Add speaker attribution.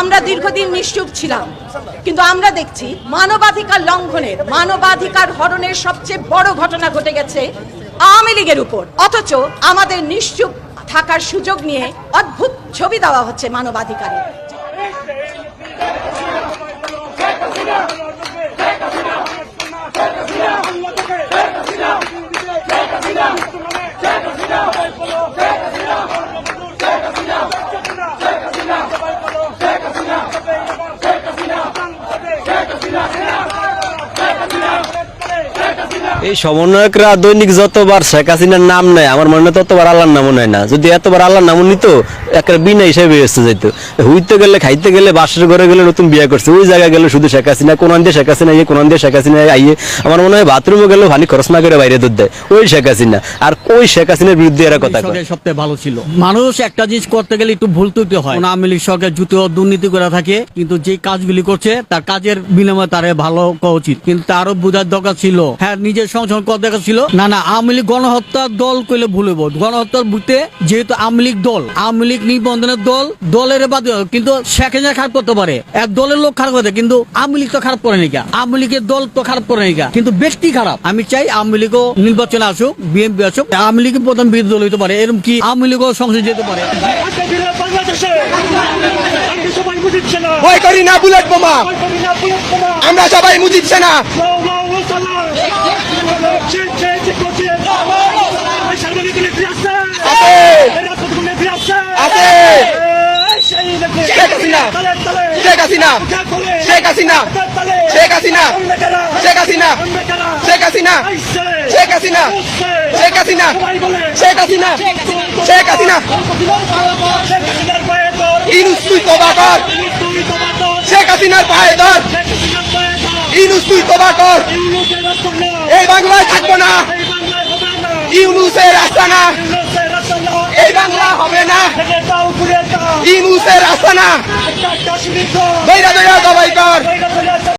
Speaker 1: আমরা দীর্ঘদিন নিশ্চুপ ছিলাম, কিন্তু আমরা দেখছি মানবাধিকার লঙ্ঘনের, মানবাধিকার হরণের সবচেয়ে বড় ঘটনা ঘটে গেছে আওয়ামী লীগের উপর। অথচ আমাদের নিশ্চুপ থাকার সুযোগ নিয়ে অদ্ভুত ছবি দেওয়া হচ্ছে মানবাধিকারের
Speaker 2: এই সমন্বয়করা দৈনিক যতবার শেখ হাসিনার নাম নেয় আমার মনে হয় ততবার আল্লাহর নামও নেয় না। যদি এতবার আল্লাহর নামও নিত একটা বিনা হিসেবে বেসতে যেত হইতে গেলে খাইতে গেলে বাসের ঘরে গেলে নতুন বিয়ে করছে। ওই জায়গায় গেলে শুধু শেখ হাসিনা কোন দিয়ে শেখ হাসিনা ইয়ে কোন দিয়ে শেখ হাসিনা আইয়ে। আমার মনে হয় বাথরুমে গেলে ভানি খরচ না করে বাইরে দুধ দেয়। ওই শেখ হাসিনা। আর ওই শেখ হাসিনার বিরুদ্ধে এরা কথা
Speaker 3: সবথেকে ভালো ছিল। মানুষ একটা জিনিস করতে গেলে একটু ভুল ত্রুটি হয়। কোন আওয়ামী লীগ সরকার জুতো দুর্নীতি করে থাকে কিন্তু যে কাজগুলি করছে তার কাজের বিনিময়ে তারে ভালো করা উচিত। কিন্তু তারও বোঝার দরকার ছিল হ্যাঁ নিজের সংশোধন করার দরকার ছিল। না না, আওয়ামী লীগ গণহত্যার দল কইলে ভুল হইব। গণহত্যার বুঝতে যেহেতু আওয়ামী লীগ দল, আওয়ামী লীগ নিবন্ধনের দল, দলের বাদ কিন্তু শেখ খারাপ করতে পারে। এক দলের লোক খারাপ করতে কিন্তু আওয়ামী লীগ তো খারাপ করে নিকা আওয়ামী লীগের দল তো খারাপ করে নিকা কিন্তু ব্যক্তি খারাপ। আমি চাই আওয়ামী লীগও নির্বাচনে আসুক, বিএনপি আসুক, আওয়ামী লীগ প্রধান বিরোধী দল হইতে পারে। এরকম কি আওয়ামী লীগও সংসদ যেতে পারে?
Speaker 4: করি না, বুলেট বোমা। আমরা সবাই মুজিব সেনা। হাসিনা। শেখ হাসিনা। শেখ হাসিনা। শেখ হাসিনা। শেখ হাসিনা। শেখ হাসিনা। শেখ হাসিনা। শেখ হাসিনা। শেখ হাসিনা শেখ হাসিনা। ইনুস, তুই তোবা কর। শেখ হাসিনার পায়ে ধর। ইনুস, তুই তোবা কর। এই বাংলায় থাকব না। ইউনুসের রাস্তা না
Speaker 5: ইউনুসের রাস্তা না।
Speaker 4: এই বাংলা হবে না
Speaker 5: থেকে দাও,
Speaker 4: ইউনুসের না দইরা দইরা সবাই কর।